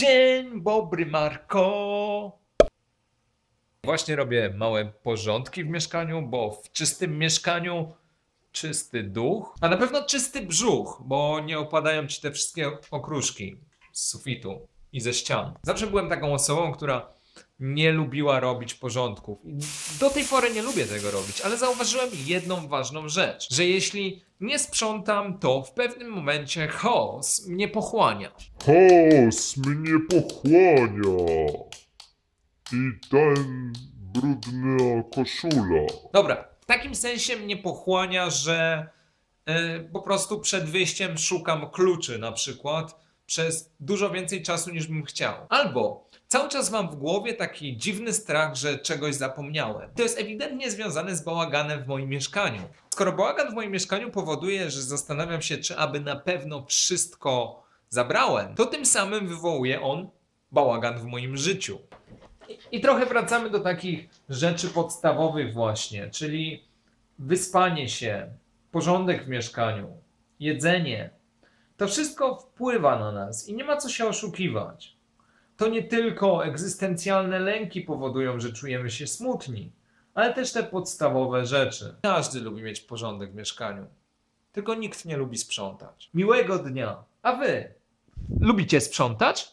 Dzień dobry, Marko. Właśnie robię małe porządki w mieszkaniu, bo w czystym mieszkaniu czysty duch, a na pewno czysty brzuch, bo nie opadają ci te wszystkie okruszki z sufitu i ze ścian. Zawsze byłem taką osobą, która nie lubiła robić porządków. Do tej pory nie lubię tego robić, ale zauważyłem jedną ważną rzecz, że jeśli nie sprzątam, to w pewnym momencie chaos mnie pochłania. Chaos mnie pochłania. I ten brudna koszula. Dobra, w takim sensie mnie pochłania, że e, po prostu przed wyjściem szukam kluczy na przykład przez dużo więcej czasu niż bym chciał. Albo cały czas mam w głowie taki dziwny strach, że czegoś zapomniałem. To jest ewidentnie związane z bałaganem w moim mieszkaniu. Skoro bałagan w moim mieszkaniu powoduje, że zastanawiam się, czy aby na pewno wszystko zabrałem, to tym samym wywołuje on bałagan w moim życiu. I- trochę wracamy do takich rzeczy podstawowych właśnie, czyli wyspanie się, porządek w mieszkaniu, jedzenie. To wszystko wpływa na nas i nie ma co się oszukiwać. To nie tylko egzystencjalne lęki powodują, że czujemy się smutni, ale też te podstawowe rzeczy. Każdy lubi mieć porządek w mieszkaniu, tylko nikt nie lubi sprzątać. Miłego dnia. A wy lubicie sprzątać?